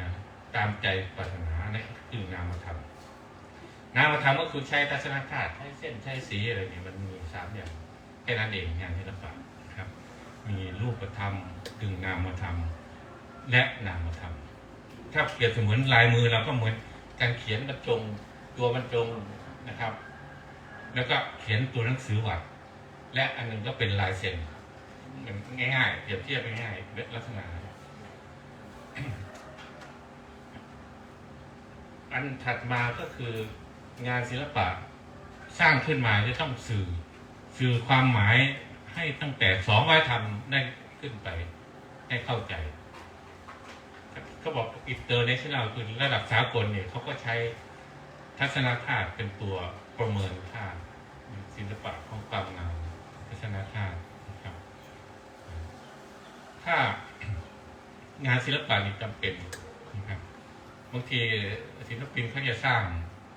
นะตามใจปรารถนาเนี่ยคือนามธรรมนามธรรมก็คือใช้ทัศนคติใช้เส้นใช้สีอะไรเนี่ยมันมีสามอย่างแค่นั้นเองงานศิลปะนะครับ มีรูปธรรมกึ่งนามธรรม และนามธรรม ถ้าเปรียบเสมือนลายมือเราก็เหมือนการเขียนบรรจงตัวบรรจงนะครับ แล้วก็เขียนตัวหนังสือวัดและอันหนึงก็เป็นลายเซ็นมันง่ายๆเปรียบเทียบง่ายๆลักษณะ อันถัดมาก็คืองานศิลปะสร้างขึ้นมาจะต้องสื่อ สื่อความหมายให้ตั้งแต่สองวัฒนธรรมได้ขึ้นไป ให้เข้าใจเขาบอกอินเตอร์เนชั่นแนลคือระดับสากลเนี่ยเขาก็ใช้ทัศนคติเป็นตัวประเมินค่าศิลปะของความงามทัศนคตินะครับ ถ้างานศิลปะนี่จำเป็น บางทีศิลปินเขาจะสร้าง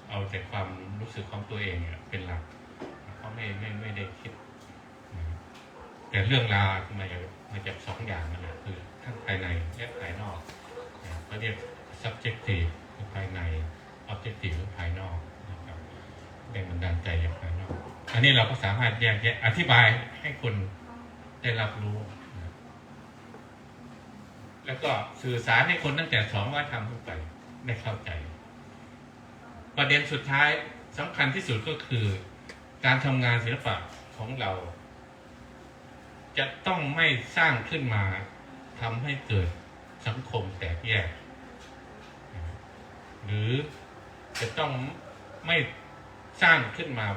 เอาแต่ความรู้สึกของตัวเองเป็นหลักเขาไม่ไม่ไม่ได้คิด แต่เรื่องราวมาจากมาจากสองอย่างนั่นแหละคือทั้งภายในและภายนอกเขาเรียก subjective คือภายใน objective คือภายนอกนะครับแรงบันดาลใจจากภายนอก อันนี้เราก็สามารถแยกแยะอธิบายให้คนได้รับรู้ แล้วก็สื่อสารให้คนตั้งแต่สองว่าทำขึ้นไป ได้เข้าใจ ประเด็นสุดท้ายสำคัญที่สุดก็คือ การทำงานศิลปะของเรา จะต้องไม่สร้างขึ้นมาทำให้เกิดสังคมแตกแยก หรือจะต้องไม่สร้างขึ้นมา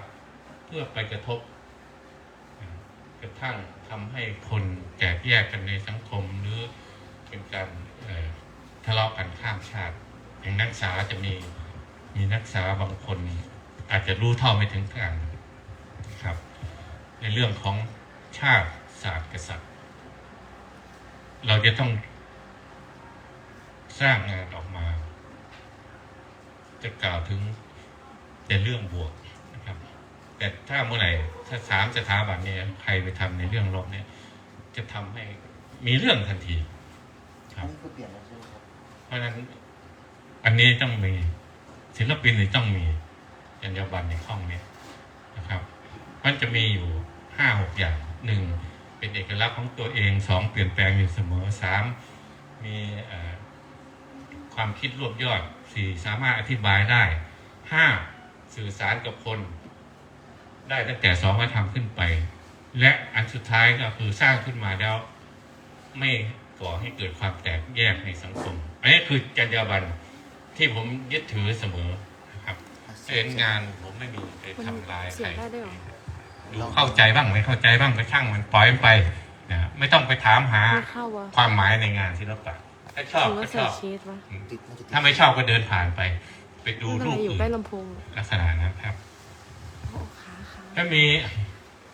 เพื่อไปกระทบ กระทั่งทำให้คนแตกแยกกันในสังคมหรือเป็นการทะเลาะกันข้ามชาติ อย่างนักศึกษาจะมีมีนักศึกษาบางคนอาจจะรู้เท่าไม่ถึงการครับ ในเรื่องของชาติศาสตร์กษัตริย์ เราจะต้องสร้างงานออกมา จะกล่าวถึงแต่เรื่องบวกนะครับ แต่ถ้าเมื่อไหร่ถ้าสามสถาบันเนี่ยใครไปทำในเรื่องลบเนี่ย จะทำให้มีเรื่องทันทีคอัรันบนี้คือเปลี่ยนแล้วใช่ไหมครับเพราะฉะนั้น อันนี้ต้องมี ศิลปินนี่ต้องมีจรรยาบรรณในห้องเนี้นะครับ มันจะมีอยู่ห้าหกอย่างหนึ่งเป็นเอกลักษณ์ของตัวเองสองเปลี่ยนแปลงอยู่เสมอสามมีความคิดรวบยอดสี่สามารถอธิบายได้ห้าสื่อสารกับคน ได้ตั้งแต่สองวัฒนธรรมขึ้นไป และอันสุดท้ายก็คือสร้างขึ้นมาแล้ว ไม่ก่อให้เกิดความแตกแยกในสังคม อันนี้คือจรรยาบรรณ ที่ผมยึดถือเสมอนะครับเห็นงานผมไม่มีไปทำลายเสีใครยได้ด้วยเหรอดูเข้าใจบ้างไม่เข้าใจบ้างไปช่างมันปล่อยมันไปนะไม่ต้องไปถามหาไม่เข้าวะความหมายในงานศิลปะถ้าชอบหรือก็ว่าชใส่อบเชสวะติดมันจะติดถ้าไม่ชอบก็เดินผ่านไป ไปดูทำรูไมปอยู่อื่นใกล้ลำโพงลักษณะนะครับโอ้ขาขาถ้ามี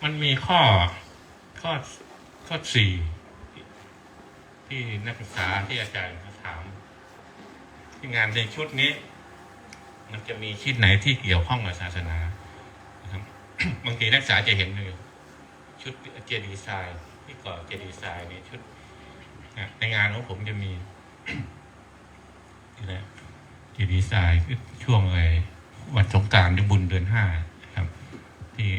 มันมีข้อข้อข้อสี่ที่นักศึกษาที่อาจารย์เขาถาม ที่งานในชุดนี้ มันจะมีชิ้นไหนที่เกี่ยวข้องกับศาสนานะครับบางทีนักศึกษาจะเห็นเลยชุดเจดีย์ทรายที่ก่อเจดีย์ทรายนี่ชุดในงานของผมจะมีนี่แหละเจดีย์ทรายคือช่วงอะไรวันสงกรารหรือบุญเดือนห้าครับ ที่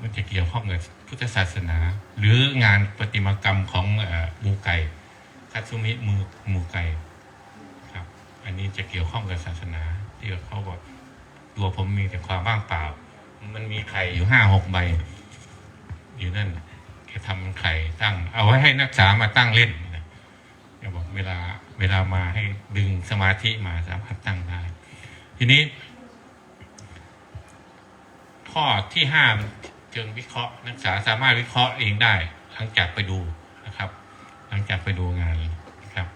มันจะเกี่ยวข้องกับพุทธศาสนา หรืองานประติมากรรมของอมูไก่คัตซุมิมือมูไก่ อันนี้จะเกี่ยวข้องกับศาสนา ที่เขาบอกตัวผมมีแต่ความว่างเปล่า มันมีไข่อยู่ห้าหกใบ อยู่นั่นแกทำไข่ตั้ง เอาไว้ให้นักศึกษามาตั้งเล่นนะแกบอกเวลาเวลามาให้ดึงสมาธิมาสามารถตั้งได้ ทีนี้ ข้อที่ห้าเชิงวิเคราะห์ นักศึกษาสามารถวิเคราะห์เองได้ หลังจากไปดูนะครับ หลังจากไปดูงานนะครับ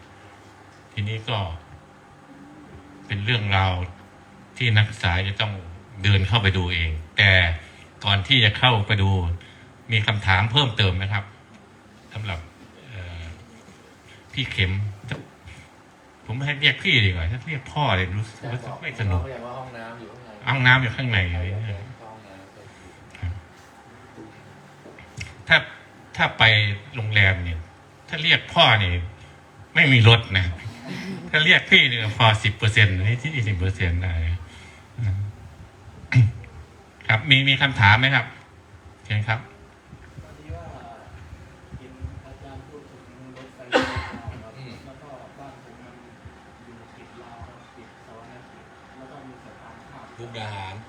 ทีนี้ก็ เป็นเรื่องราวที่นักศึกษาจะต้องเดินเข้าไปดูเอง แต่ก่อนที่จะเข้าไปดู มีคำถามเพิ่มเติมนะครับสำหรับเอ่อพี่เข็ม ผมให้เรียกพี่ดีกว่าถ้าเรียกพ่อเลยรู้สึกรู้สึกไม่สนุกเขาอย่างว่าห้องน้ำอยู่ข้างในห้องน้ำอยู่ข้างในใช่เลยห้องน้ำถ้าถ้าไปโรงแรมเนี่ย ถ้าเรียกพ่อเนี่ยไม่มีรถนะ ถ้าเรียกพี่เนี่ยพอสิบเปอร์เซ็นต์นี่ที่สิบเปอร์เซ็นต์ได้อืมครับมีมีคำถามไหมครับเชิญครับตอนนี้ว่า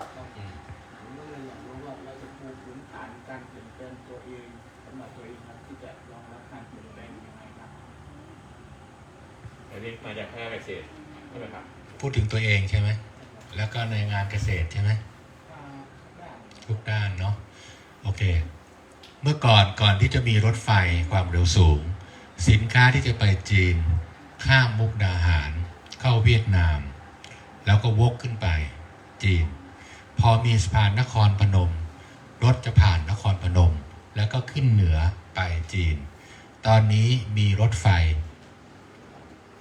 เนนี้มาจากภาคเกษตรใช่ไหมครับพูดถึงตัวเองใช่ไหม แล้วก็ในงานเกษตรใช่ไหมอ่าได้ทุกด้านเนาะ โอเค เมื่อก่อนก่อนที่จะมีรถไฟความเร็วสูง สินค้าที่จะไปจีน ข้ามมุกดาหาร เข้าเวียดนาม แล้วก็วกขึ้นไป จีน พอมีสะพานนครพนม รถจะผ่านนครพนม แล้วก็ขึ้นเหนือไปจีน ตอนนี้มีรถไฟ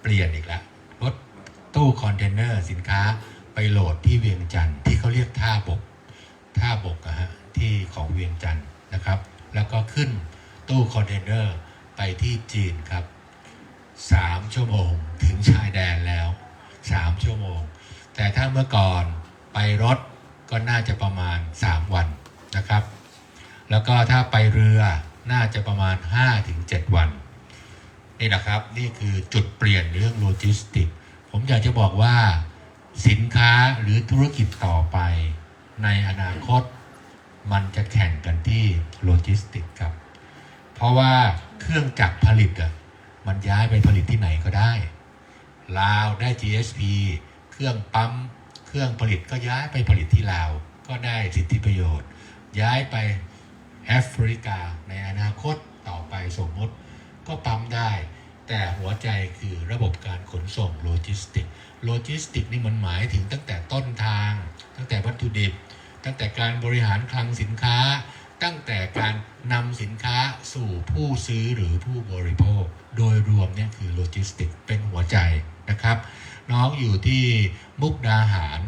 เปลี่ยนอีกแล้วรถตู้คอนเทนเนอร์สินค้าไปโหลดที่เวียงจันทร์ที่เขาเรียกท่าบก ท่าบกอะฮะที่ของเวียงจันทร์นะครับ แล้วก็ขึ้นตู้คอนเทนเนอร์ไปที่จีนครับสามชั่วโมงถึงชายแดนแล้วสามชั่วโมง แต่ถ้าเมื่อก่อนไปรถก็น่าจะประมาณ 3 วันนะครับ แล้วก็ถ้าไปเรือน่าจะประมาณ 5-7 วัน นี่นะครับ นี่คือจุดเปลี่ยนเรื่องโลจิสติก ผมอยากจะบอกว่า สินค้าหรือธุรกิจต่อไป ในอนาคต มันจะแข่งกันที่โลจิสติกครับ เพราะว่าเครื่องจักรผลิตอะมันย้ายไปผลิตที่ไหนก็ได้ ลาวได้ GSP เครื่องปั๊ม เครื่องผลิตก็ย้ายไปผลิตที่ลาว ก็ได้สิทธิประโยชน์ ย้ายไปแอฟริกาในอนาคตต่อไปสมมติ ก็ปั๊มได้ แต่หัวใจคือระบบการขนส่งโลจิสติกโลจิสติกนี่มันหมายถึงตั้งแต่ต้นทาง ตั้งแต่วัตถุดิบ ตั้งแต่การบริหารคลังสินค้า ตั้งแต่การนำสินค้าสู่ผู้ซื้อหรือผู้บริโภค โดยรวมเนี่ยคือโลจิสติกเป็นหัวใจนะครับ น้องอยู่ที่มุกดาหาร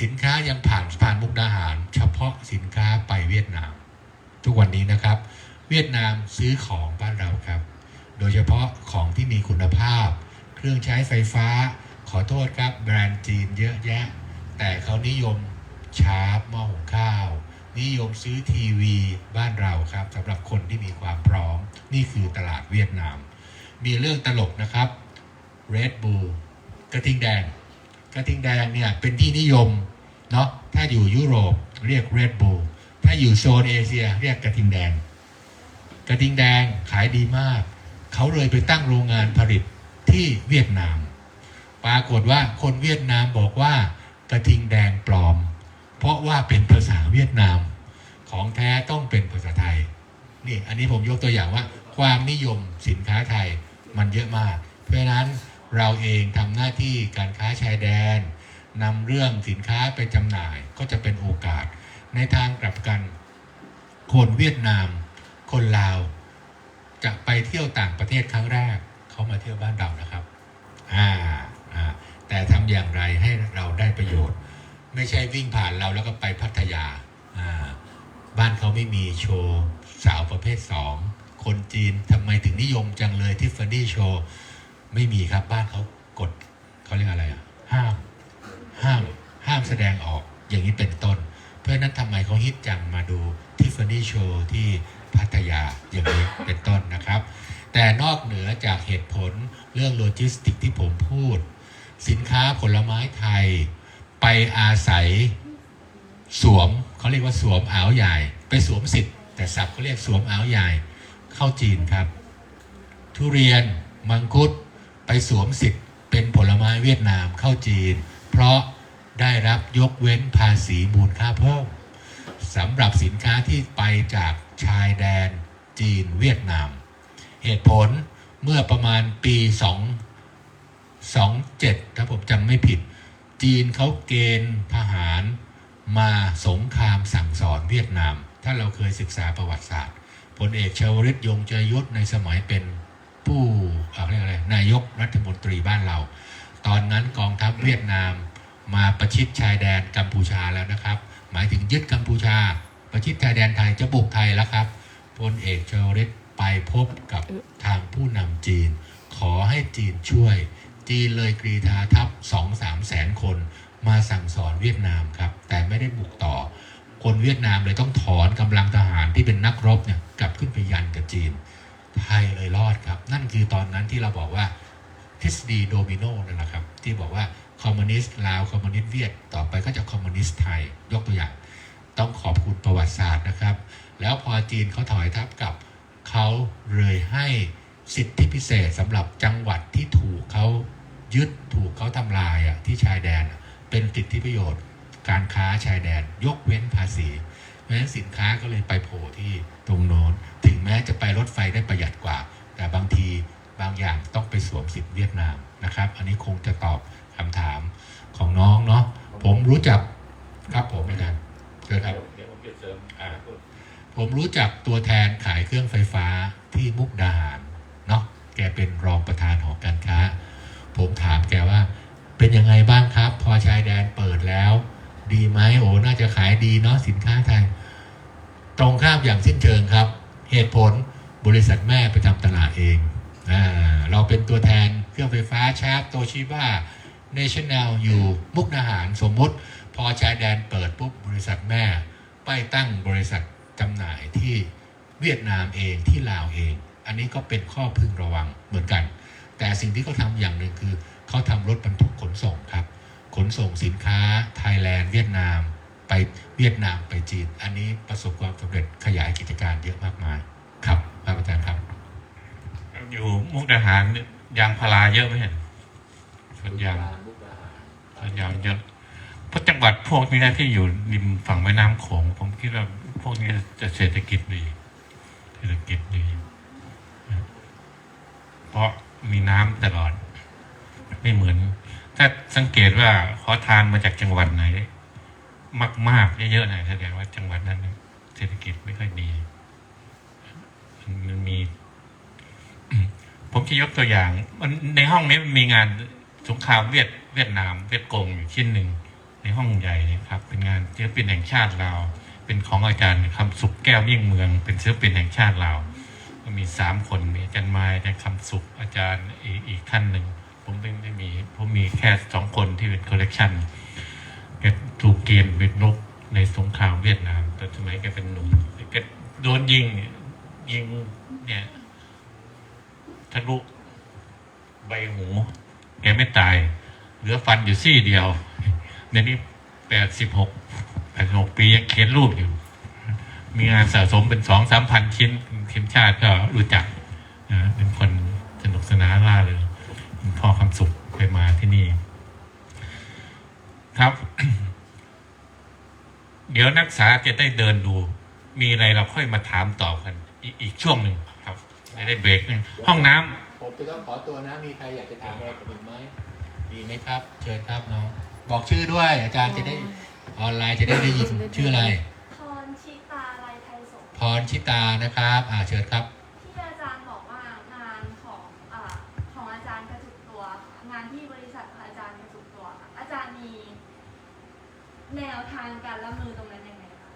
สินค้ายังผ่านสะพานมุกดาหาร เฉพาะสินค้าไปเวียดนาม ทุกวันนี้นะครับ เวียดนามซื้อของ โดยเฉพาะของที่มีคุณภาพ เครื่องใช้ไฟฟ้า ขอโทษครับแบรนด์จีนเยอะแยะ แต่เขานิยมชาร์ปหม้อหุงข้าว นิยมซื้อทีวีบ้านเราครับสำหรับคนที่มีความพร้อม นี่คือตลาดเวียดนาม มีเรื่องตลกนะครับ Red Bull กระทิงแดง กระทิงแดงเนี่ยเป็นที่นิยมเนาะถ้าอยู่ยุโรปเรียก Red Bull ถ้าอยู่โซนเอเชียเรียกกระทิงแดง กระทิงแดงขายดีมาก เขาเลยไปตั้งโรงงานผลิตที่เวียดนาม ปรากฏว่าคนเวียดนามบอกว่ากระทิงแดงปลอม เพราะว่าเป็นภาษาเวียดนาม ของแท้ต้องเป็นภาษาไทย นี่อันนี้ผมยกตัวอย่างว่า ความนิยมสินค้าไทยมันเยอะมาก เพราะนั้นเราเองทำหน้าที่การค้าชายแดนนำเรื่องสินค้าไปจำหน่ายก็จะเป็นโอกาส ในทางกลับกัน คนเวียดนาม คนลาว จะไปเที่ยวต่างประเทศครั้งแรกเขามาเที่ยวบ้านเรานะครับอ่าอ่าแต่ทำอย่างไรให้เราได้ประโยชน์ ไม่ใช่วิ่งผ่านเราแล้วก็ไปพัทยาอ่าบ้านเขาไม่มีโชว์สาวประเภทสองคนจีนทำไมถึงนิยมจังเลยทิฟฟานี่โชว์ไม่มีครับบ้านเขากดเขาเรียกอะไรอะห้ามห้ามห้ามแสดงออกอย่างนี้เป็นต้น เพราะฉะนั้นทำไมเขาฮิตจังมาดูทิฟฟานี่โชว์ที่ พัทยาอย่างนี้เป็นต้นนะครับ แต่นอกเหนือจากเหตุผลเรื่องโลจิสติกที่ผมพูด สินค้าผลไม้ไทยไปอาศัยสวมเขาเรียกว่าสวมอ่าวใหญ่ ไปสวมสิทธิ์แต่ศัพท์เขาเรียกสวมอ่าวใหญ่เข้าจีนครับ ทุเรียนมังคุดไปสวมสิทธิ์เป็นผลไม้เวียดนามเข้าจีน เพราะได้รับยกเว้นภาษีมูลค่าเพิ่มสำหรับสินค้าที่ไปจาก ชายแดนจีนเวียดนาม เหตุผลเมื่อประมาณปี 2 27 ถ้าผมจำไม่ผิด จีนเขาเกณฑ์ทหารมาสงครามสั่งสอนเวียดนาม ถ้าเราเคยศึกษาประวัติศาสตร์พลเอกชวริตยงจยุทธในสมัยเป็นผู้อะไรยกอะไรนายกรัฐมนตรีบ้านเรา ตอนนั้นกองทัพเวียดนามมาประชิดชายแดนกัมพูชาแล้วนะครับ หมายถึงยึดกัมพูชา ประชิดชายแดนไทยจะบุกไทยแล้วครับพลเอกชวริตไปพบกับทางผู้นำจีนขขอให้จีนช่วย จีนเลยกรีธาทัพสองสามแสนคน มาสั่งสอนเวียดนามครับ แต่ไม่ได้บุกต่อ คนเวียดนามเลยต้องถอนกำลังทหารที่เป็นนักรบเนี่ยกลับขึ้นไปยันกับจีน ไทยเลยรอดครับ นั่นคือตอนนั้นที่เราบอกว่าทฤษฎีโดมิโนนั่นแหละครับ ที่บอกว่าคอมมิวนิสต์ลาวคอมมิวนิสต์เวียดต่อไปก็จะคอมมิวนิสต์ไทยยกตัวอย่าง ต้องขอบคุณประวัติศาสตร์นะครับ แล้วพอจีนเขาถอยทัพกลับเขาเลยให้สิทธิพิเศษสำหรับจังหวัดที่ถูกเขายึดถูกเขาทำลายอะที่ชายแดนเป็นสิทธิประโยชน์ การค้าชายแดน ยกเว้นภาษี เพราะฉะนั้นสินค้าก็เลยไปโผล่ที่ตรงโน้น ถึงแม้จะไปรถไฟได้ประหยัดกว่า แต่บางทีบางอย่างต้องไปสวมสิทธิ์เวียดนามนะครับ อันนี้คงจะตอบคำถามของน้องเนาะผมรู้จักครับผมอาจารย์ เชิญครับเดี๋ยวผมจะเสริมอ่าผมรู้จักตัวแทนขายเครื่องไฟฟ้าที่มุกดาหารเนาะแกเป็นรองประธานหอการค้า ผมถามแกว่า เป็นยังไงบ้างครับ พอชายแดนเปิดแล้ว ดีไหมโอ้น่าจะขายดีเนาะสินค้าไทย ตรงข้ามอย่างสิ้นเชิงครับ เหตุผลบริษัทแม่ไปทำตลาดเองอาเราเป็นตัวแทนเครื่องไฟฟ้าชาร์ปโตชิบ้าเนชั่นแนลอยู่มุกดาหารสมมุติ พอชายแดนเปิดปุ๊บบ ริษัทแม่ ไปตั้งบริษัทจำหน่ายที่เวียดนามเองที่ลาวเอง อันนี้ก็เป็นข้อพึงระวังเหมือนกัน แต่สิ่งที่เขาทำอย่างหนึ่งคือเขาทำรถบรรทุกขนส่งครับ ขนส่งสินค้าไทยแลนด์ เวียดนาม ไปเวียดนามไปจีน อันนี้ประสบความสำเร็จขยายกิจการเยอะมากมายครับพระอาจารย์ครับ อยู่มุกดาหารยยางพาราเยอะไหมเห็นสวนยางสวนยางเยอะ เพราะจังหวัดพวกนี้นะที่อยู่ริมฝั่งแม่น้ำโขงผมคิดว่าพวกนี้จะเศรษฐกิจดี เศรษฐกิจดี เพราะมีน้ำตลอด ไม่เหมือน ถ้าสังเกตว่าขอทานมาจากจังหวัดไหน มาก ๆ เยอะๆหน่อยแสดงว่าจังหวัดนั้น เศรษฐกิจไม่ค่อยดีมันมี ผมจะยกตัวอย่าง มันในห้องนี้มันมีงานสงครามเวียดเวียดนาม เวียดกงอยู่ชิ้นหนึ่ง ในห้องใหญ่เนะครับ เป็นงานศิลปินแห่งชาติเราวเป็นของอาจารย์คำสุขแก้วยิ่งเมือง เป็นศิลปินแห่งชาติเราวก็มีสามคนมีอาจารย์ไม้อาจารย์คำสุขอาจารย์อีกอีกท่านหนึ่งผมไม่ไม่มีผมมีแค่สองคนที่เป็นคอลเลกชันแกถูกเกณฑ์เป็นนกในสงครามเวียดนามแต่สมัยแกเป็นหนุ่มแกโดนยิงเนี่ยยิงเนี่ยทะลุใบหู แกไม่ตาย เหลือฟันอยู่ซี่เดียว ในนี้แปดสิบหกแปดหกปียังเขียนรูปอยู่ มีงานสะสมเป็นสองสามพันชิ้นทีมชาติก็รู้จักเป็นคนสนุกสนานล่าเลยพ่อคำสุขเคยมาที่นี่ ครับ เดี๋ยวนักศึกษาจะได้เดินดู มีอะไรเราค่อยมาถามตอบกัน อีกอีกช่วงหนึ่งครับจะได้เบรกห้องน้ำผมจะต้องขอตัวนะ มีใครอยากจะถามอะไรกับผมไหมมีไหมครับ เชิญครับน้อง บอกชื่อด้วย อาจารย์จะได้ออนไลน์จะได้ได้ยินชื่ออะไร พรชิตาลายไทยสงฆ์พรชิตานะครับ อ่าเชิญครับ ที่อาจารย์บอกว่างานของอาของอาจารย์กระจุกตัวค่ะงานที่บริษัทของอาจารย์กระจุกตัวค่ะอาจารย์มี แนวทางการรับมือตรงนั้นยังไงคะ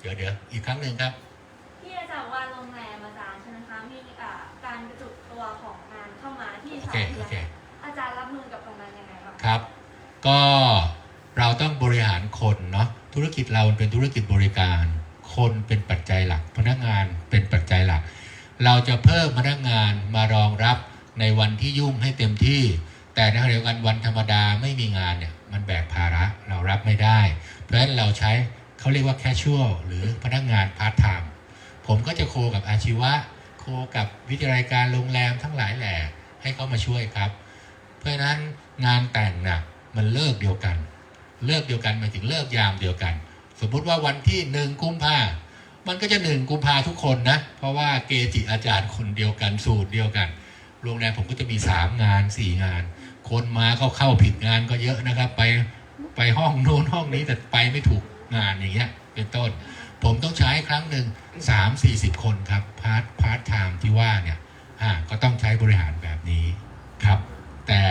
เดี๋ยวเดี๋ยวอีกครั้งหนึ่งครับ ที่อาจารย์ว่าโรงแรมอาจารย์ใช่ไหมคะมีอ่าการกระจุกตัวของงานเข้ามาที่โอสาเคเดืโออนเคอ ก็เราต้องบริหารคนเนาะธุรกิจเราเป็นธุรกิจบริการ คนเป็นปัจจัยหลัก พนักงานเป็นปัจจัยหลัก เราจะเพิ่มพนักงานมารองรับในวันที่ยุ่งให้เต็มที่ แต่ในขณะเดียวกันวันธรรมดาไม่มีงานเนี่ยมันแบกภาระเรารับไม่ได้ เพราะฉะนั้นเราใช้เขาเรียกว่าแคชชวลหรือพนักงานพาร์ทไทม์ผมก็จะโคกับอาชีวะ โคกับวิทยาลัยการโรงแรมทั้งหลายแหล่ให้เขามาช่วยครับ เพราะฉะนั้นงานแต่งน่ะ มันเลิกเดียวกัน เลิกเดียวกันหมายถึงเลิกยามเดียวกัน สมมุติว่าวันที่หนึ่งกุมภามันก็จะหนึ่งกุมภาทุกคนนะ เพราะว่าเกจิอาจารย์คนเดียวกันสูตรเดียวกัน โรงแรมผมก็จะมีสามงานสี่งาน คนมาเข้าเข้าผิดงานก็เยอะนะครับ ไปไปห้องโน้นห้องนี้แต่ไปไม่ถูกงานอย่างเงี้ย เป็นต้น ผมต้องใช้ครั้งหนึ่งสามสี่สิบคนครับพาร์ทพาร์ทไทม์ที่ว่าเนี่ยก็ต้องใช้บริหารแบบนี้ครับ แต่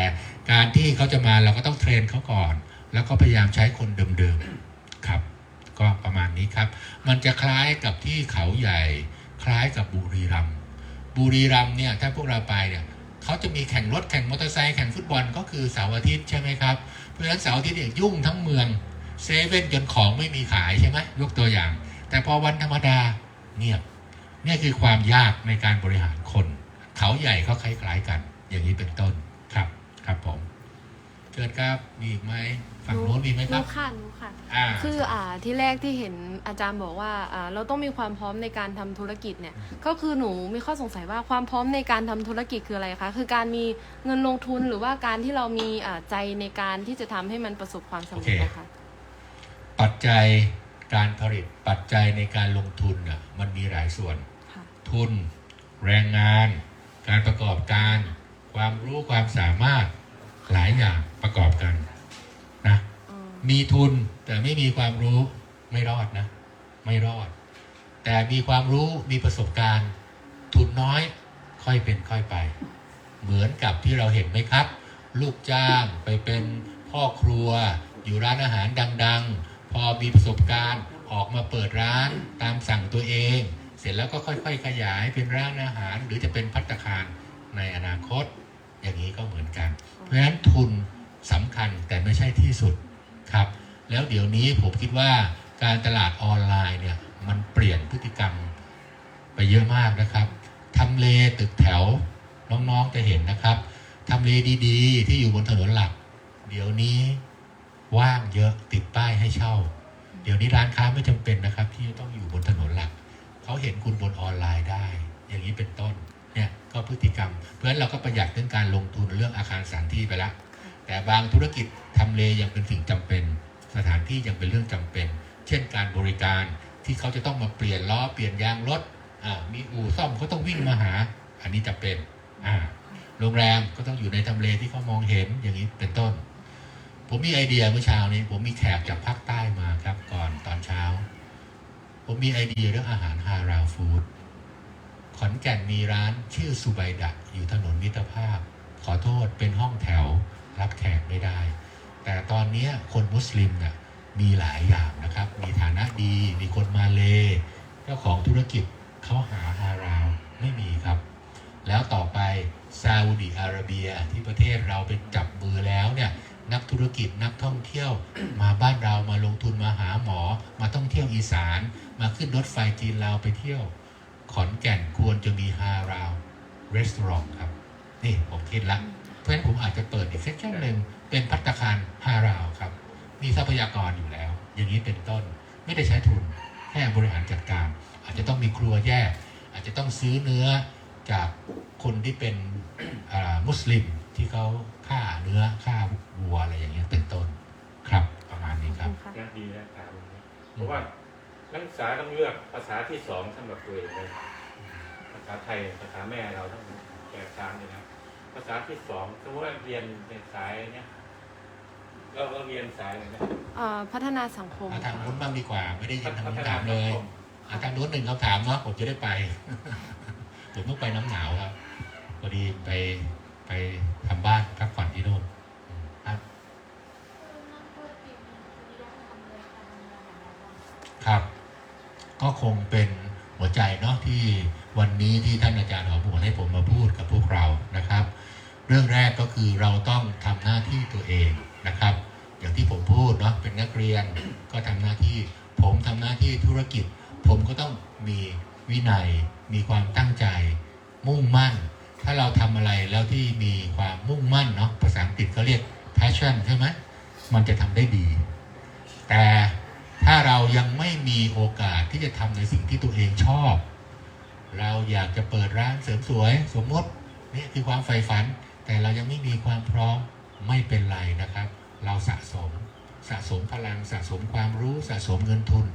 การที่เขาจะมาเราก็ต้องเทรนเขาก่อน แล้วก็พยายามใช้คนเดิมๆครับ ก็ประมาณนี้ครับ มันจะคล้ายกับที่เขาใหญ่ คล้ายกับบุรีรัมบุรีรัมเนี่ยถ้าพวกเราไปเนี่ยเขาจะมีแข่งรถแข่งมอเตอร์ไซค์แข่งฟุตบอลก็คือเสาร์อาทิตย์ใช่ไหมครับเพราะฉะนั้นเสาร์อาทิตย์เนี่ยยุ่งทั้งเมืองเซเว่นจนของไม่มีขายใช่ไหมยกตัวอย่าง แต่พอวันธรรมดาเงียบเนี่ยคือความยากในการบริหารคน เขาใหญ่เขาคล้ายๆกัน อย่างนี้เป็นต้น ครับครับผมเชิญครับมีอีกไหมฝั่งโน้นมีไหมครับรู้ค่ะรู้ค่ะ อ่า คืออ่าที่แรกที่เห็นอาจารย์บอกว่าอ่าเราต้องมีความพร้อมในการทำธุรกิจเนี่ย ก็คือหนูมีข้อสงสัยว่าความพร้อมในการทำธุรกิจคืออะไรคะ คือการมีเงินลงทุนหรือว่าการที่เรามีอ่าใจในการที่จะทำให้มันประสบความสำเร็จโอเค นะคะ ปัจจัยการผลิตปัจจัยในการลงทุนน่ะมันมีหลายส่วน ค่ะ ทุน แรงงาน การประกอบการ ความรู้ความสามารถหลายอย่างประกอบกันนะอืมมีทุนแต่ไม่มีความรู้ไม่รอดนะ ไม่รอด แต่มีความรู้มีประสบการณ์ ทุนน้อยค่อยเป็นค่อยไป เหมือนกับที่เราเห็นไหมครับ ลูกจ้างไปเป็นพ่อครัว อยู่ร้านอาหารดัง ๆ พอมีประสบการณ์ออกมาเปิดร้านตามสั่งตัวเอง เสร็จแล้วก็ค่อย ๆ ขยายเป็นร้านอาหาร หรือจะเป็นพัตตาคารในอนาคต อย่างนี้ก็เหมือนกัน เพราะฉะนั้นทุนสำคัญแต่ไม่ใช่ที่สุดครับ แล้วเดี๋ยวนี้ผมคิดว่าการตลาดออนไลน์เนี่ยมันเปลี่ยนพฤติกรรมไปเยอะมากนะครับทำเลตึกแถวน้องๆจะเห็นนะครับทำเลดีๆ ที่อยู่บนถนนหลัก เดี๋ยวนี้ว่างเยอะติดป้ายให้เช่า เดี๋ยวนี้ร้านค้าไม่จำเป็นนะครับ ที่จะต้องอยู่บนถนนหลัก เขาเห็นคุณบนออนไลน์ได้ อย่างนี้เป็นต้น เนี่ยก็พฤติกรรม เพราะฉะนั้นเราก็ประหยัดเรื่องการลงทุนเรื่องอาคารสถานที่ไปละ แต่บางธุรกิจทำเลยังเป็นสิ่งจำเป็น สถานที่ยังเป็นเรื่องจำเป็น เช่นการบริการที่เขาจะต้องมาเปลี่ยนล้อเปลี่ยนยางรถอ่ามีอู่ซ่อมเขาต้องวิ่งมาหา อันนี้จะเป็นอ่าโรงแรมก็ต้องอยู่ในทำเลที่เขามองเห็นอย่างนี้เป็นต้น ผมมีไอเดียเมื่อเช้านี้ ผมมีแขกจากภาคใต้มาครับก่อนตอนเช้า ผมมีไอเดียเรื่องอาหารฮาราลฟู้ดข อนแก่นมีร้านชื่อสุไบดะอยู่ถนนมิตรภาพ ขอโทษเป็นห้องแถวรับแขกไม่ได้ แต่ตอนนี้คนมุสลิมน่ะมีหลายอย่างนะครับ มีฐานะดี มีคนมาเลเจ้าของธุรกิจเขาหาฮาราวไม่มีครับ แล้วต่อไปซาอุดิอาระเบียที่ประเทศเราไปจับมือแล้วเนี่ยนักธุรกิจนักท่องเที่ยวมาบ้านเรามาลงทุนมาหาหมอ มาท่องเที่ยวอีสาน มาขึ้นรถไฟจีนเราวไปเที่ยว ขอนแก่นควรจะมีฮาราวรีสอร์ทครับ นี่ผมคิดละเพราะฉะนั้นผมอาจจะเปิดอีกเซสชั่นหนึ่งเป็นพัตตาคารฮาราวครับ มีทรัพยากรอยู่แล้ว อย่างนี้เป็นต้นไม่ได้ใช้ทุนแค่บริหารจัดการ อาจจะต้องมีครัวแยก อาจจะต้องซื้อเนื้อจากคนที่เป็นอ่ามุสลิมที่เขาฆ่าเนื้อฆ่าวัวอะไรอย่างเงี้ยเป็นต้นครับประมาณนี้ครับค่ะนะดีนะถามอย่างนี้เพราะว่า นักศึกษาต้องเลือกภาษาที่สองสำหรับตัวเองเลยภาษาไทยภาษาแม่เราต้องแก่ตามเลยนะภาษาที่สองสมมติว่าเรียนในสายเนี้ยเราเราเรียนสายอะไรนะอ่าพัฒนาสังคมมาทางค่ะนู้นบ้างดีกว่า ไม่ได้ยินทางพันู้ฒนนาถามเลยสังคมอะทางนู้นหนึ่งคำถามเนาะผมจะได้ไป ผมต้องไปน้ำหนาวครับพอดีไปไปทำบ้านพักผ่อนที่โน่นอืมครับครับ ก็คงเป็นหัวใจเนาะที่วันนี้ที่ท่านอาจารย์หอมหวนให้ผมมาพูดกับพวกเรานะครับ เรื่องแรกก็คือเราต้องทำหน้าที่ตัวเองนะครับ อย่างที่ผมพูดเนาะเป็นนักเรียนก็ทำหน้าที่ ผมทำหน้าที่ธุรกิจ ผมก็ต้องมีวินัย มีความตั้งใจ มุ่งมั่น ถ้าเราทำอะไรแล้วที่มีความมุ่งมั่นเนาะภาษาอังกฤษเขาเรียก passion ใช่ไหมมันจะทำได้ดี แต่ ถ้าเรายังไม่มีโอกาสที่จะทำในสิ่งที่ตัวเองชอบ เราอยากจะเปิดร้านเสริมสวย สมมตินี่คือความใฝ่ฝัน แต่เรายังไม่มีความพร้อมไม่เป็นไรนะครับ เราสะสมสะสมพลังสะสมความรู้สะสมเงินทุน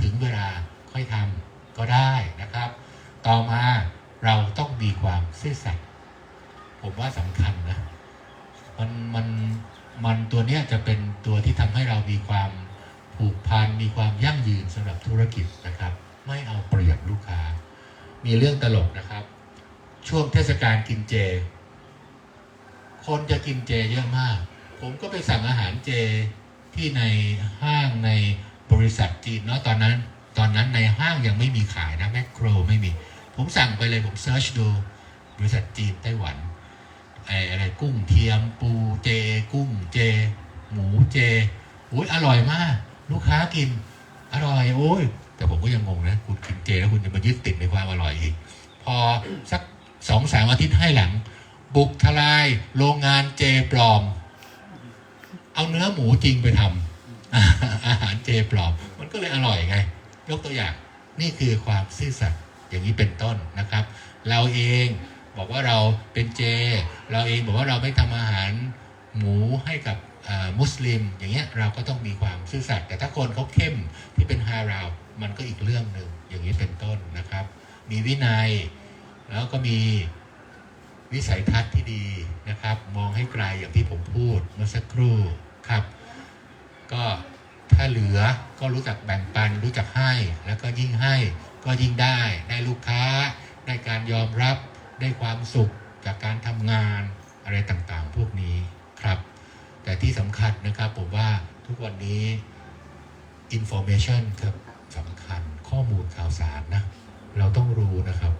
ถึงเวลาค่อยทำก็ได้นะครับ ต่อมาเราต้องมีความซื่อสัตย์ผมว่าสำคัญนะมันมันมันตัวเนี้ยจะเป็นตัวที่ทำให้เรามีความ ผูกพันมีความยั่งยืนสำหรับธุรกิจนะครับ ไม่เอาเปรียบลูกค้า มีเรื่องตลกนะครับ ช่วงเทศกาลกินเจ คนจะกินเจเยอะมาก ผมก็ไปสั่งอาหารเจที่ในห้างในบริษัทจีนเนาะตอนนั้น ตอนนั้นในห้างยังไม่มีขายนะแมคโครไม่มี ผมสั่งไปเลยผมเซิร์ชดูบริษัทจีนไต้หวันไอ้อะไรกุ้งเทียมปูเจ กุ้งเจ หมูเจอุ้ยอร่อยมาก ลูกค้ากิน อร่อยโอ้ย แต่ผมก็ยังงงนะ คุณกินเจแล้วคุณจะมายึดติดในความอร่อยอีก พอสักสองสามอาทิตย์ให้หลัง บุกทลาย โรงงานเจปลอม เอาเนื้อหมูจริงไปทำอาหารเจปลอม มันก็เลยอร่อยไง ยกตัวอย่าง นี่คือความซื่อสัตย์อย่างนี้เป็นต้นนะครับ เราเองบอกว่าเราเป็นเจ เราเองบอกว่าเราไม่ทำอาหารหมูให้กับ มุสลิมอย่างเงี้ยเราก็ต้องมีความซื่อสัตย์แต่ถ้าคนเขาเข้มที่เป็นฮาราวมันก็อีกเรื่องหนึ่งอย่างนี้เป็นต้นนะครับ มีวินัย แล้วก็มีวิสัยทัศน์ที่ดีนะครับ มองให้ไกลอย่างที่ผมพูดเมื่อสักครู่ครับ ก็ถ้าเหลือก็รู้จักแบ่งปันรู้จักให้ แล้วก็ยิ่งให้ก็ยิ่งได้ได้ลูกค้า ได้การยอมรับได้ความสุขจากการทำงานอะไรต่างๆ พวกนี้ครับ แต่ที่สำคัญนะครับผมว่าทุกวันนี้ information ครับสำคัญข้อมูลข่าวสารนะ เราต้องรู้นะครับ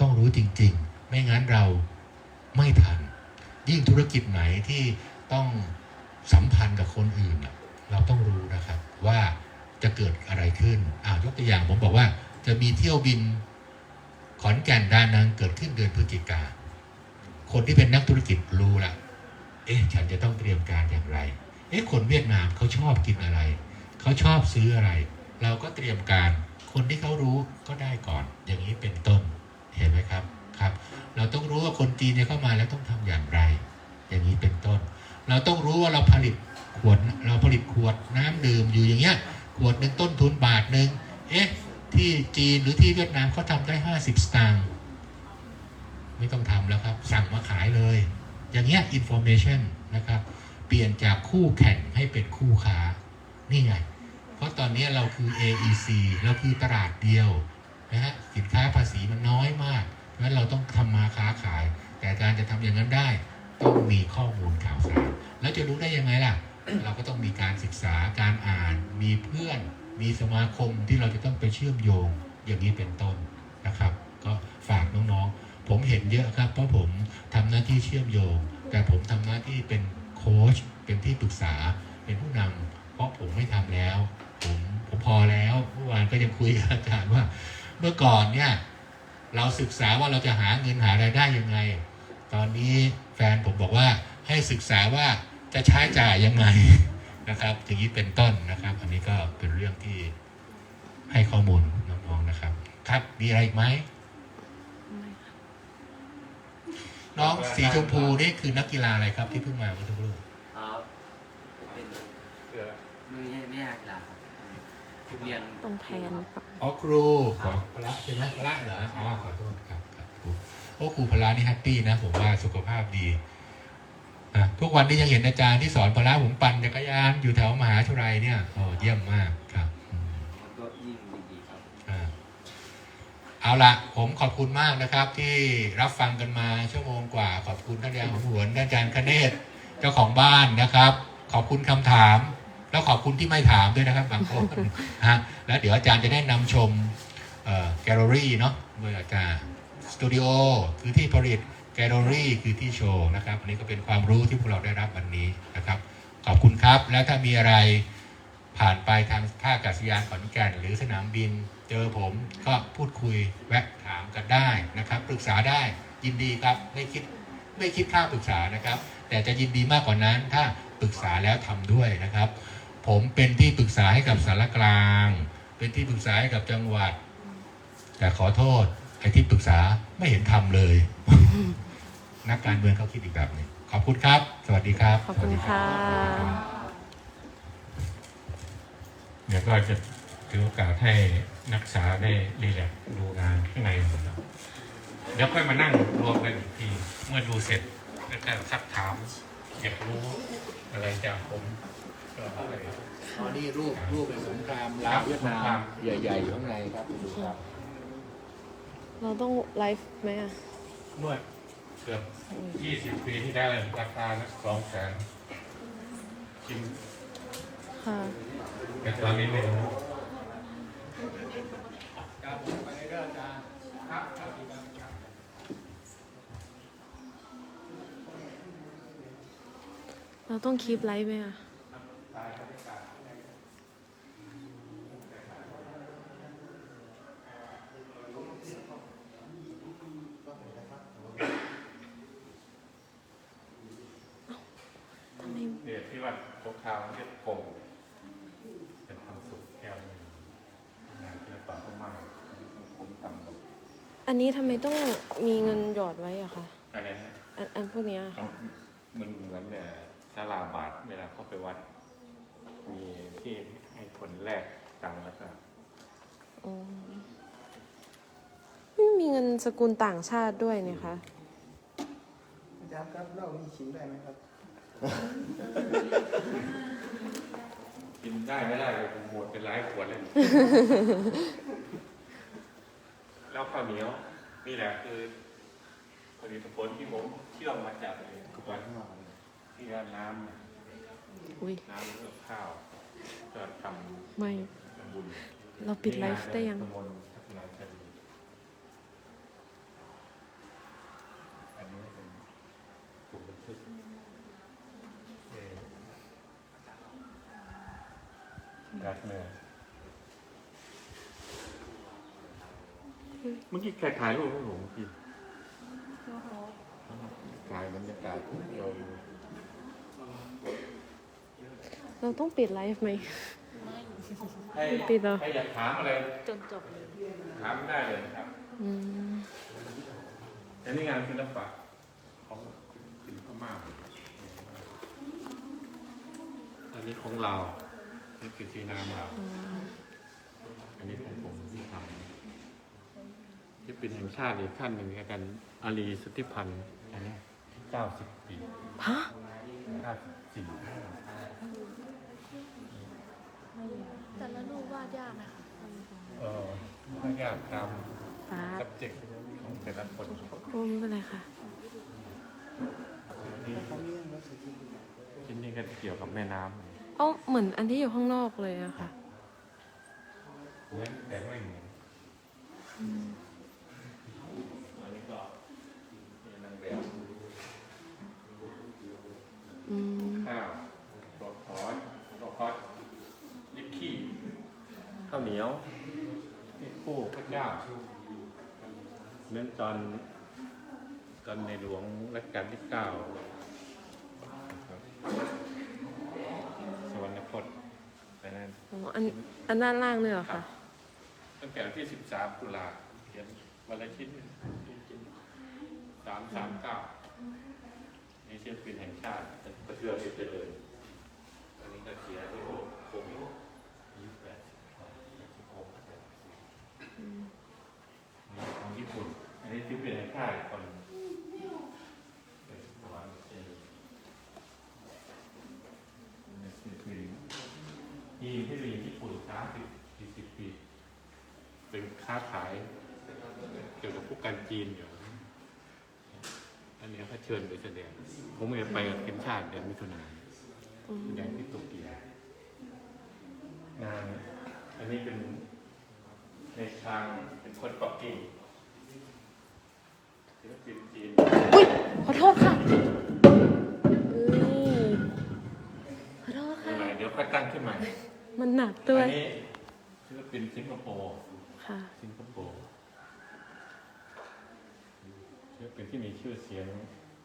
ต้องรู้จริง ๆ ไม่งั้นเราไม่ทัน ยิ่งธุรกิจไหนที่ต้องสัมพันธ์กับคนอื่น เราต้องรู้นะครับว่าจะเกิดอะไรขึ้นอ่ายกตัวอย่างผมบอกว่าจะมีเที่ยวบินขอนแก่นดานังเกิดขึ้นเดือนพฤศจิกา คนที่เป็นนักธุรกิจรู้ละ เอ๊ะฉันจะต้องเตรียมการอย่างไร เอ๊ะคนเวียดนามเขาชอบกินอะไร เขาชอบซื้ออะไร เราก็เตรียมการ คนที่เขารู้ก็ได้ก่อน อย่างนี้เป็นต้น เห็นไหมครับครับ เราต้องรู้ว่าคนจีนเนี่ยเข้ามาแล้วต้องทำอย่างไร อย่างนี้เป็นต้น เราต้องรู้ว่าเราผลิตขวด เราผลิตขวดน้ำดื่มอยู่อย่างเงี้ย ขวดหนึ่งต้นทุนบาทหนึ่งเอ๊ะ ที่จีนหรือที่เวียดนามเขาทำได้ห้าสิบสตางค์ ไม่ต้องทำแล้วครับ สั่งมาขายเลย อย่างเงี้ย information นะครับ เปลี่ยนจากคู่แข่งให้เป็นคู่ค้า นี่ไง เพราะตอนนี้เราคือ AEC เราคือตลาดเดียวนะฮะสินค้าภาษีมันน้อยมากเพราะฉะนั้นเราต้องทำมาค้าขาย แต่การจะทำอย่างนั้นได้ ต้องมีข้อมูลข่าวสาร แล้วจะรู้ได้ยังไงล่ะ เราก็ต้องมีการศึกษาการอ่าน มีเพื่อน มีสมาคมที่เราจะต้องไปเชื่อมโยงอย่างนี้เป็นต้นนะครับ ก็ฝากน้องๆ ผมเห็นเยอะครับ เพราะผมทำหน้าที่เชื่อมโยง แต่ผมทำหน้าที่เป็นโค้ชเป็นที่ปรึกษาเป็นผู้นำเพราะผมไม่ทำแล้ว ผมผมพอแล้วเมื่อวานก็ยังคุยกับอาจารย์ว่า เมื่อก่อนเนี่ยเราศึกษาว่าเราจะหาเงินหารายได้ยังไง ตอนนี้แฟนผมบอกว่าให้ศึกษาว่าจะใช้จ่ายยังไงนะครับอย่างนี้เป็นต้นนะครับ อันนี้ก็เป็นเรื่องที่ให้ข้อมูลน้องๆนะครับ ครับมีอะไรอีกไหม น้องสีชมพูนี่คือนักกีฬาอะไรครับที่เพิ่งมาเมื่อสักครู่ครับเป็นมือไม่ยากกีฬาครับเรียนตรงแทนอ๋อครูของพละใช่ไหมพละเหรออ๋อขอโทษครับครับครูโอ้ครูพละนี่แฮปปี้นะ ผมว่าสุขภาพดีนะทุกวันนี้ยังเห็นอาจารย์ที่สอนพละผมปั่นจักรยานอยู่แถวมหาชุไรเนี่ยโอ้เยี่ยมมากครับ เอาละผมขอบคุณมากนะครับ ที่รับฟังกันมาชั่วโมงกว่า ขอบคุณท่านอาจารย์หวนท่านอาจารย์คเนศเจ้าของบ้านนะครับ ขอบคุณคำถาม แล้วขอบคุณที่ไม่ถามด้วยนะครับบางคนฮะแล้วเดี๋ยวอาจารย์จะได้นำชมแกลเลอรี่เนาะเมื่ออาจารย์สตูดิโอคือที่ผลิตแกลเลอรี่คือที่โชว์นะครับอันนี้ก็เป็นความรู้ที่พวกเราได้รับวันนี้นะครับ ขอบคุณครับแล้วถ้ามีอะไรผ่านไปทางท่าอากาศยานขอนแก่นหรือสนามบิน เจอผมก็พูดคุยแวะถามกันได้นะครับ ปรึกษาได้ยินดีครับไม่คิดไม่คิดค่าปรึกษานะครับ แต่จะยินดีมากกว่านั้นถ้าปรึกษาแล้วทำด้วยนะครับ ผมเป็นที่ปรึกษาให้กับสารกลาง เป็นที่ปรึกษาให้กับจังหวัด แต่ขอโทษไอ้ที่ปรึกษาไม่เห็นทำเลย นักการเมืองเขาคิดอีกแบบหนึงขอบคุณครับ สวัสดีครับ ขอบคุณค่ะเดี๋ยวก็จะ ถือโอกาสให้นักศึกษาได้รีแลกซ์ดูงานข้างในหมดแล้วเดี๋ยวค่อยมานั่งรวมกันอีกที เมื่อดูเสร็จแล้วก็ซักถาม อยากรู้อะไรจากผมก็ไปอ๋อนี่รูปรูปเป็นสงครามลาวเวียดนามใหญ่ๆอยู่ข้างในครับดูครับเราต้องไลฟ์ไหมอะเมื่อเกือบยี่สิบปีที่ได้ราคานะสองแสนชิ้นค่ะแต่ตอนนี้ไม่รู้ เราต้องคีปไลฟ์ไหมอะทำไมเนี่ยที่ว่าตกเท้าเรียกโป่งเป็นความสุขแก้วหนึ่งงานที่เราต่อเข้ามาผมทำกับอันนี้ทำไมต้องมีเงินหยอดไว้อะคะอะไรนะอันอันพวกเนี้ย เอามันเหมือนเนี่ย ชาลาบาทเวลาเข้าไปวัด มีที่ให้คนแลกตังค์แล้วก็อ๋อไม่มีเงินสกุลต่างชาติด้วยเนี่ยคะอาจารย์ครับเหล้านี่ชิมได้ไหมครับ กินได้ไม่ได้เลยผมหมดเป็นร้ายขวดเลย แล้วข้าวเหนียวนี่แหละคือผลิตผลที่ผมเชื่อมมาจากวัด ที่ว่าน้ำเนี่ยอุ้ยน้ำเลือกข้าวก็ทำไม่บุญเราปิดไลฟ์ได้ยัง ตำบลพัฒนาคดีอันนี้เป็นกลุ่มบันทึกเอ่อรักเนื้อเมื่อกี้ใครถ่ายรูปให้ผมเมื่อกี้ถ่ายบรรยากาศเรา เราต้องปิดไลฟ์ไหมให้ปิดเหรอใครอยากถามอะไรจนจบเลยถามได้เลยนะครับอืมอันนี้งานศิลปะของศิลปะมากอันนี้ของเรานี่คือที่น้ำเราอ๋ออันนี้ของผมที่ทำที่เป็นแห่งชาติอีกขั้นหนึ่งคือกันอารีสติพันธ์อันนี้เก้าสิบปีฮะ เก้าสิบสี่ แต่ละรูป วาดยากนะคะเออไม่ยากตาม ฟ้า subject ของแต่ละคนโอ้ไม่เป็นไรค่ะ นี่ชิ้นนี้ก็เกี่ยวกับแม่น้ำเอ้าเหมือนอันที่อยู่ข้างนอกเลยอะค่ะ เหมือนแต่ไม่เหมือนอืมอันนี้ก็มีนางแบบ อืม ข้าวตัวคอสตัวคอสลิปขี้ข้าวเหนียวนี่คู่พระเจ้าเนื่องตอนตอนในหลวงรัชกาลที่เก้านะครับสวรรคตไปนั่น อ๋ออัน อันด้านล่างเนี่ยเหรอคะ ตั้งแต่วันที่ 13 ตุลาเขียนวันละชิ้นสามสามเก้านี่เชื่อเป็นแห่งชาติประเทือนเจริญอันนี้ก็เขียนที่โอ้ผมยี่สิบแปดสิบหกสิบหกนี่ของญี่ปุ่น อันนี้ที่เป็นแห่งชาติคนเป็นวันเจริญนี่คือคือทีมที่เรียนญี่ปุ่นสามสิบสี่สิบปี เป็น ค้าขาย เกี่ยวกับพวกการจีนอยู่อันนี้เขาเชิญไปแสดง ผมจะไปกับทีมชาติเดือนมิถุนายนอืมแสดงที่โตเกียวงานอันนี้เป็นในทางเป็นคนเกาะกิ่งศิลปินจีนขอโทษค่ะเอ้ยขอโทษอะค่ะไรเดี๋ยวค่อยตั้งขึ้นใหม่ มันหนักด้วยอันนี้ ศิลปินสิงคโปร์ค่ะ สิงคโปร์ศิลปินที่มีชื่อเสียง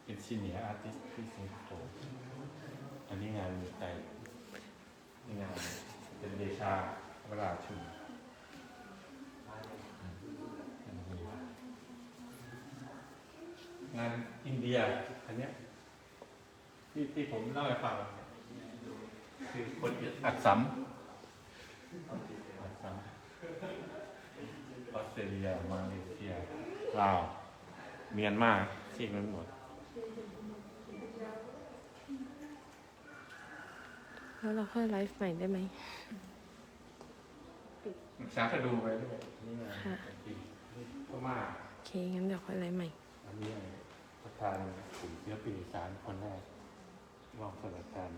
เป็นซีเนียร์อาร์ติสที่สิงคโปร์อันนี้งานมีใจนี่งานเป็นเดชาวราชุนงานอินเดียอันเนี้ยที่ที่ผมเล่าให้ฟัง คือคนอัดสัมอัดสัม ออสเตรเลียมาเลเซียลาวเมียนมาที่นั้นหมดแล้วเราค่อยไลฟ์ใหม่ได้ไหมศึกษาก็ดูไปด้วยนี่ไงค่ะที่พม่าโอเค งั้นเดี๋ยวค่อยไลฟ์ใหม่ อันนี้ประธานกลุ่มศิลปินอีสานคนแรกรองศาสตราจารย์